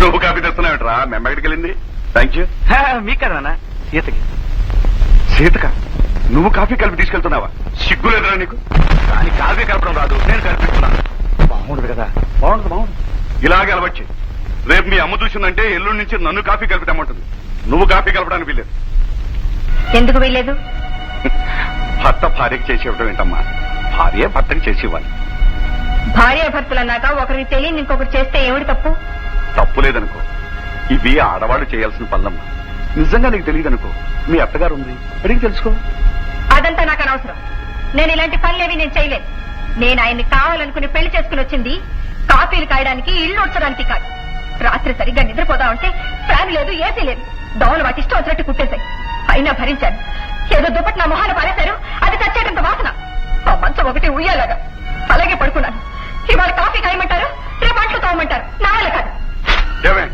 నువ్వు కాపీ తెస్తున్నావుట్రా? మేము ఎక్కడికి వెళ్ళింది? థ్యాంక్ యూ మీకు కదా నాన్న సీతకి. సీతక? నువ్వు కాఫీ కలిపి తీసుకెళ్తున్నావా? సిగ్గు లేదురా నీకు? కానీ కాఫీ కలపడం రాదు నేను కల్పిస్తున్నాను బాగుండదు కదా. బాగుండదు బాగుండదు. ఇలాగే అలవచ్చి. రేపు మీ అమ్మ చూసిందంటే ఎల్లుండి నుంచి నన్ను కాఫీ కలిపి తెమ్మంటుంది. నువ్వు కాఫీ కలపడానికి వీలేదు ఎందుకు వీలేదు భర్త భార్యకి చేసి ఇవ్వడం ఏంటమ్మా? భార్య భర్తకి చేసి ఇవ్వాలి భార్య భర్తలు అన్నాక ఒకరికి తెలియని ఇంకొకటి చేస్తే ఏమిటి తప్పు? తప్పు లేదనుకో. ఇవి ఆడవాళ్ళు చేయాల్సిన పనులమ్మా. నిజంగా నీకు తెలియదనుకో. మీ అత్తగారు ఉంది. అడిగి తెలుసుకో? అదంతా నాకు అనవసరం. నేను ఇలాంటి పనులేవి నేను చేయలేదు. నేను ఆయన్ని కావాలనుకుని పెళ్ళి చేసుకుని వచ్చింది. కాఫీలు కాయడానికి ఇల్లు వచ్చడానికి కాదు. రాత్రి సరిగ్గా నిద్రపోదామంటే ఫ్యాన్ లేదు ఏసీ లేదు. దోమలు వాటి ఇష్టం వచ్చినట్టు కుట్టేశాయి. అయినా భరించాను. ఏదో దుప్పటి నా మొహాన్ని పారేశారు. అది చచ్చేటంత వాసన. ఆ మంచం ఒకటి ఉయ్యాలగా. అలాగే పడుకున్నాను. ఇవాళ కాఫీ కాయమంటారు? రేపు అంట్లు తోమంటారు నా వల్ల కాదు. ఏమే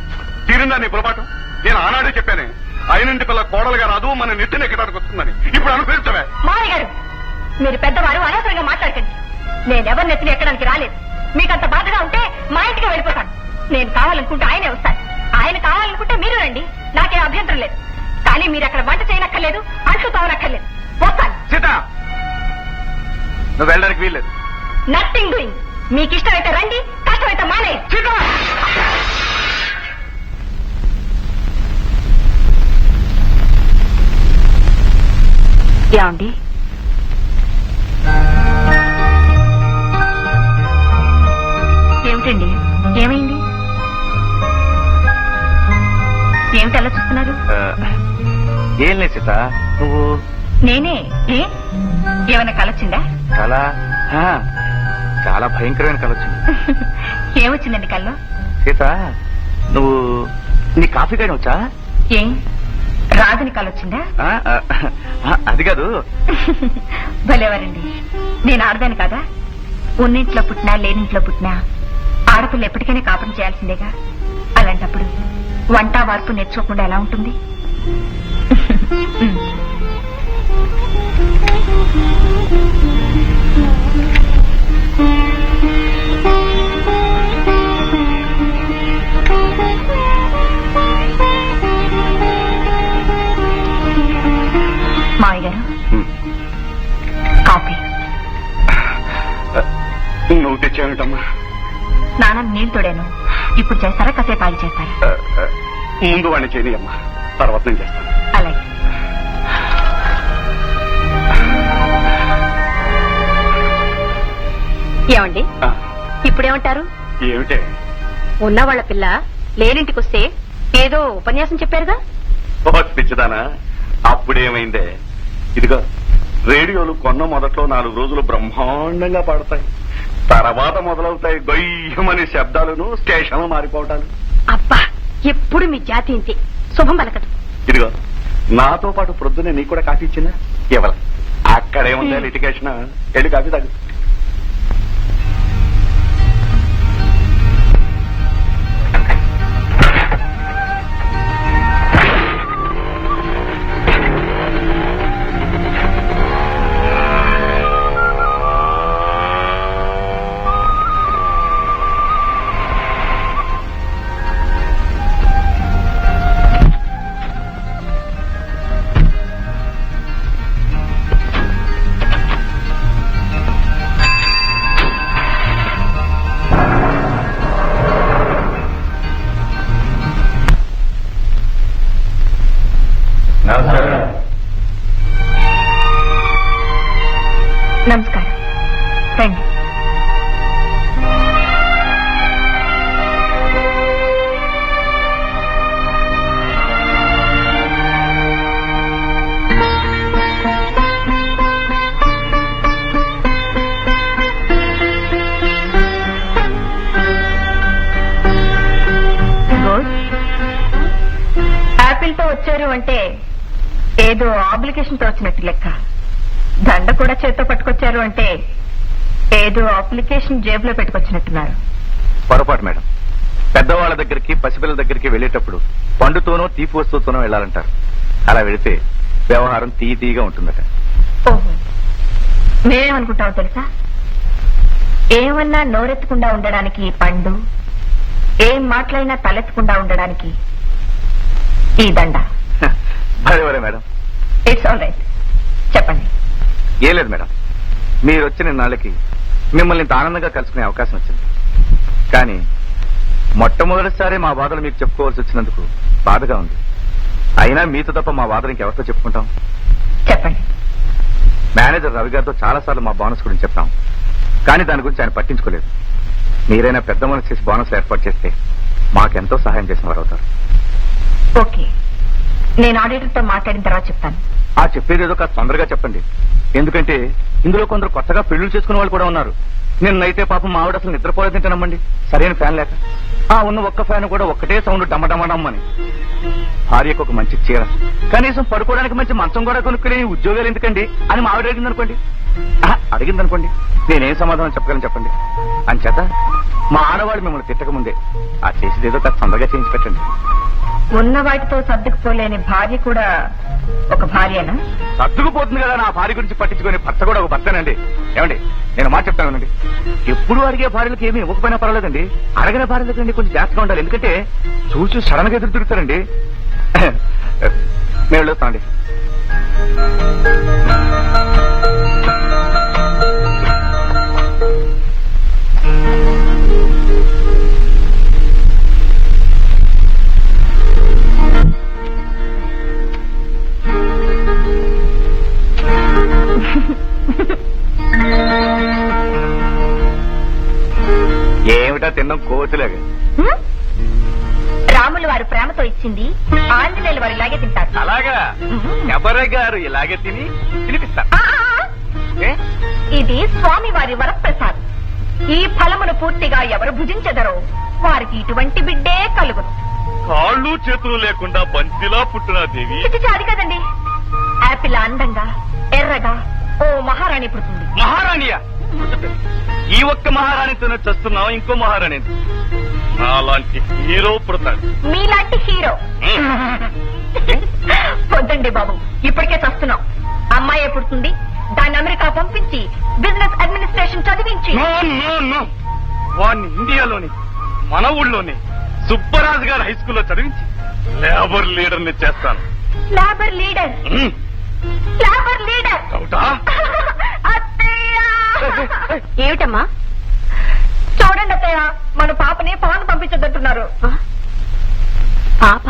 తీరిందా నీ పొరపాటు? నేను ఆనాడే చెప్పానే అయినంటి పిల్ల కోడలుగా రాదు మన నెత్తిన ఎక్కడానికి వస్తుందని. ఇప్పుడు అనుభవించవే. మామయ్య గారు మీరు పెద్దవారు అనవసరంగా మాట్లాడకండి. నేనెవరి నెత్తిని ఎక్కడానికి రాలేదు. మీకంత బాధగా ఉంటే మా ఇంటికి వెళ్ళిపోతాను. నేను కావాలనుకుంటే ఆయనే వస్తాను ఆయన కావాలనుకుంటే మీరు రండి. నాకేం అభ్యంతరం లేదు. కానీ మీరు అక్కడ వంట చేయనక్కర్లేదు. అంట్లు తోవనక్కర్లేదు వస్తాను సీత! నువ్వు వెళ్ళడానికి వీల్లేదు. నథింగ్ డూయింగ్ మీకు ఇష్టమైతే రండి కష్టమైతే మానే ఏమండి? ఏమిటండి? ఏమైంది? ఏమిటి అలా చూస్తున్నారు? ఏం లేదు సీత. నువ్వు? నేనే? ఏ? ఏమైనా కలొచ్చిందా చాలా ఆ, చాలా భయంకరమైన కళ వచ్చింది. ఏమొచ్చిందండి కల్లో? సీత నువ్వు నీ కాఫీ కానీ వచ్చా? ఏం? రాజుని కలొచ్చిందా అది కాదు. భలేవారండి. నేను ఆడదాను కదా? ఉన్నింట్లో పుట్టినా లేనింట్లో పుట్టినా ఆడపిల్ల ఎప్పటికైనా కాపురం చేయాల్సిందేగా? అలాంటప్పుడు వంట వార్పు నేర్చుకోకుండా ఎలా ఉంటుంది? గారు. కాఫీ. నువ్వు తెచ్చావేంటమ్మా? స్నానం నీళ్ళు తోడాను. ఇప్పుడు చేస్తారా? కాసేపు ఆగి చేస్తారా? ముందు వాడిని చేయని అమ్మా తర్వాత నేను చేస్తాను. ఏమండి? ఇప్పుడేమంటారు? ఏమిటే? ఉన్న వాళ్ళ పిల్ల లేనింటికి వస్తే ఏదో ఉపన్యాసం చెప్పారుగా? పిచ్చిదానా. అప్పుడేమైందే? ఇదిగో రేడియోలు కొన్న మొదట్లో నాలుగు రోజులు బ్రహ్మాండంగా పాడతాయి. తర్వాత మొదలవుతాయి గొయ్యమనే శబ్దాలను స్టేషన్లు మారిపోవటాలు. అబ్బా ఎప్పుడు మీ జాతి ఇంతే. శుభం పలకదు. ఇదిగో నాతో పాటు ప్రొద్దునే నీకు కూడా కాఫీ ఇచ్చిందా? ఇవ్వాల అక్కడేముందా లిటికేషన్? వెళ్ళి కాఫీ తాగు. యాపిల్తో వచ్చారు అంటే ఏదో అప్లికేషన్తో వచ్చినట్టు లెక్క. దండ కూడా చేత్తో పట్టుకొచ్చారు అంటే ఏదో అప్లికేషన్ జేబులో పెట్టుకొచ్చినట్టున్నారు. పొరపాటు మేడం. పెద్దవాళ్ళ దగ్గరికి పసిపిల్లల దగ్గరికి వెళ్ళేటప్పుడు పండుతోనో తీపి వస్తువుతోనో వెళ్ళాలంటారు. అలా వెళితే వ్యవహారం తీయ తీయగా ఉంటుందట. ఓహో. మేమేమనుకుంటామో తెలుసా? ఏమన్నా నోరెత్తకుండా ఉండడానికి పండు ఏం మాట్లాడినా తలెత్తకుండా ఉండడానికి ఈ దండ మేడం. ఇట్స్ ఆల్ రైట్ చెప్పండి. ఏం లేదు మేడం. మీరు వచ్చిన నాళ్ళకి మిమ్మల్ని ఇంత ఆనందంగా కలుసుకునే అవకాశం వచ్చింది. కానీ మొట్టమొదటిసారి మా బాధలు మీకు చెప్పుకోవాల్సి వచ్చినందుకు బాధగా ఉంది. అయినా మీతో తప్ప మా బాధలు ఇంకెవరితో చెప్పుకుంటాం? చెప్పండి. మేనేజర్ రవి గారితో చాలా సార్లు మా బోనస్ గురించి చెప్పాం. కానీ దాని గురించి ఆయన పట్టించుకోలేదు. మీరైనా పెద్ద మనసు చేసి బోనస్ ఏర్పాటు చేస్తే మాకెంతో సహాయం చేసిన వారు అవుతారు ఓకే. నేను ఆడిటర్తో మాట్లాడిన తర్వాత చెప్తాను. ఆ చెప్పేది ఏదో కాస్త తొందరగా చెప్పండి. ఎందుకంటే ఇందులో కొందరు కొత్తగా పెళ్ళి చేసుకునే వాళ్ళు కూడా ఉన్నారు. నిన్నైతే పాపం మా ఆవిడ అసలు నిద్రపోలేదు తింటానమ్మండి సరైన ఫ్యాన్ లేక. ఆ ఉన్న ఒక్క ఫ్యాన్ కూడా ఒక్కటే సౌండ్ డమ్మడమ్మడమ్మని భార్యకు ఒక మంచి చీర. కనీసం పడుకోవడానికి మంచి మంచం కూడా కొనుక్కునే ఉద్యోగాలు ఎందుకండి అని మా ఆవిడ అడిగిందనుకోండి. అడిగింది అనుకోండి నేనేం సమాధానం చెప్పగలను చెప్పండి. అంచేత మా ఆడవాళ్ళు మిమ్మల్ని తిట్టకముందే. ఆ చేసేది ఏదో కాస్త తొందరగా చేయించి పెట్టండి. ఉన్న వాటితో సర్దుకుపోలేని భార్య కూడా ఒక భార్యనా? సర్దుకుపోతుంది కదా నా భార్య గురించి పట్టించుకునే భర్త కూడా ఒక భర్తనండి. ఏమండి నేను మాట చెప్తానండి. ఎప్పుడు అడిగే భార్యలకు ఏమీ ఇవ్వకపోయినా పర్వాలేదండి. అడగిన భార్యలకు అండి కొంచెం జాగ్రత్తగా ఉండాలి. ఎందుకంటే చూసి సడన్గా ఎదురు తిరుగుతారండి. నేను వెళ్ళొస్తామండి తిన్నాం కోతులేగా? రాములు వారు ప్రేమతో ఇచ్చింది ఆంజనేయులు వారు ఇలాగే తింటారు. అలాగా? ఎవరే గారు ఇలాగే తిని తినిపిస్తా ఆ, ఆ, ఆ. ఏ? ఇది స్వామి వారి వరప్రసాద్. ఈ ఫలమును పూర్తిగా ఎవరు భుజించెదరో వారికి ఇటువంటి బిడ్డే కలుగును. కాళ్ళు చేతులు లేకుండా బంతిలా పుట్టిన దేవి. అది కదండి. యాపిల్ అందంగా ఎర్రగా ఓ మహారాణి పుడుతుంది. మహారాణియా? ఈ ఒక్క మహారాణితోనే చస్తున్నావు? ఇంకో మహారాణి. అలాంటి హీరో పుడతాడు. మీలాంటి హీరో. వద్దండి బాబు ఇప్పటికే చస్తున్నాం. అమ్మాయి పుడుతుంది దాన్ని అమెరికా పంపించి బిజినెస్ అడ్మినిస్ట్రేషన్ చదివించి. వాడిని ఇండియాలోని మన ఊళ్ళోనే సుబ్బరాజు గారు హై స్కూల్లో చదివించి లేబర్ లీడర్ని చేస్తాను. Labour leader. Labour leader. ఏమిటమ్మా? చూడండి అత్తయ్య మన పాపని పవన్ పంపించొద్దంటున్నారు. పాప?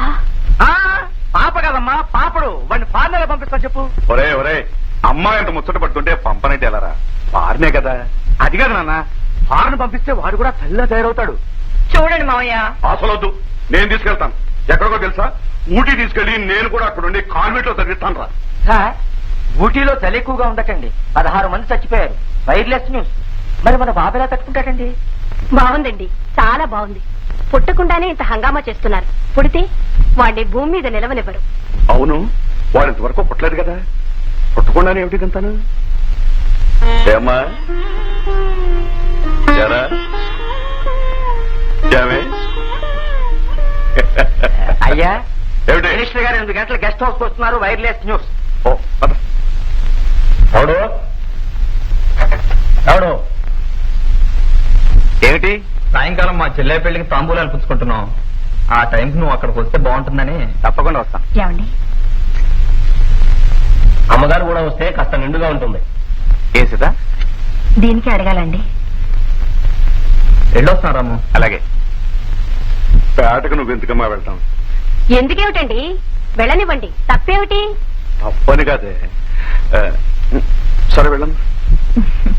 ఆ, పాప కదమ్మా పాపడు. వాడిని ఫార్నర్ పంపిస్తా చెప్పు. ఒరే ఒరే అమ్మాయి అంత ముచ్చట పడుతుంటే పంపనైతే ఎలారా? ఫార్నే కదా. అది కాదు నాన్న ఫారెన్ పంపిస్తే వాడు కూడా తల్లిలా తయారవుతాడు. చూడండి మావయ్య. అసలొద్దు. నేను తీసుకెళ్తాను. ఎక్కడికో తెలుసా? ఊటీ తీసుకెళ్ళి నేను కూడా అక్కడ ఉండి కాన్వెంట్లో చదివిస్తాను రా ఊటీలో చలి ఎక్కువగా ఉండటండి పదహారు మంది చచ్చిపోయారు. Wireless news. మరి మన బాబు ఎలా తట్టుకుంటాడండి? బాగుందండి. చాలా బాగుంది. పుట్టకుండానే ఇంత హంగామా చేస్తున్నారు. పుడితే వాడిని భూమి మీద నిలవనివ్వరు. అవును. వాడు ఇంతవరకు పుట్టలేదు కదా. పుట్టకుండానే ఏమిటి ఏమ్మా? అయ్యా మినిస్టర్ గారు ఎనిమిది గంటల గెస్ట్ హౌస్ వస్తున్నారు వైర్లెస్ న్యూస్. ఓ, పద. సాయంకాలం మా చెల్లె పెళ్ళికి తాంబూలాలు పుచ్చుకుంటున్నాం. ఆ టైంకి నువ్వు అక్కడికి వస్తే బాగుంటుందని తప్పకుండా వస్తాను ఏమండి? అమ్మగారు కూడా వస్తే కాస్త నిండుగా ఉంటుంది. ఏం సీత? దీనికి అడగాలండి. వెళ్ళొస్తాను రాము. అలాగే. పేటకు నువ్వు ఎందుకమ్మా వెళ్తాం ఎందుకేమిటండి? వెళ్ళనివ్వండి. తప్పేమిటి? తప్పని కాదే. సరే వెళ్ళండి